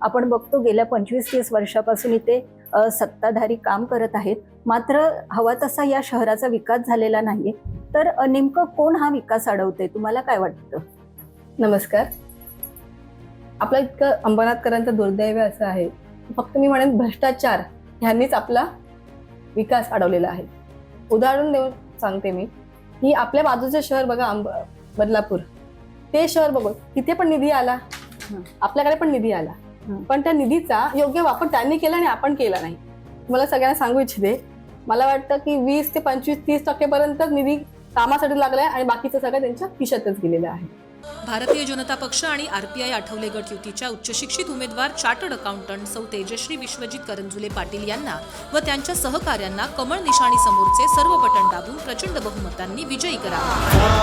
आपण बघतो गेल्या पंचवीस तीस वर्षापासून इथे सत्ताधारी काम करत आहेत. मात्र हवा तसा या शहराचा विकास झालेला नाहीये. तर नेमकं कोण हा विकास अडवते तुम्हाला काय वाटतं? नमस्कार. आपलं इतकं अंबरनाथकरांचं दुर्दैव असं आहे. फक्त मी म्हणेन भ्रष्टाचार ह्यांनीच आपला विकास अडवलेला आहे. उदाहरण देऊन सांगते मी. की आपल्या बाजूचं शहर बघा अंब बदलापूर. ते शहर बघू तिथे पण निधी आला. आपल्याकडे पण निधी आला. पण त्या निधीचा योग्य वापर त्यांनी केला आणि आपण केला नाही. मला सगळ्यांना सांगू इच्छिते मला वाटतं की वीस ते पंचवीस तीस टक्केपर्यंत निधी कामासाठी लागलाय आणि बाकीचं सगळं त्यांच्या खिशातच गेलेलं आहे. भारतीय जनता पक्ष आणि आरपीआय आठवले गट युतीच्या उच्चशिक्षित उमेदवार चार्टर्ड अकाउंटंट सौ तेजश्री विश्वजित करंजुले पाटील यांना व त्यांच्या सहकाऱ्यांना कमळ निशाणी समोरचे सर्व बटन दाबून प्रचंड बहुमतांनी विजयी करावा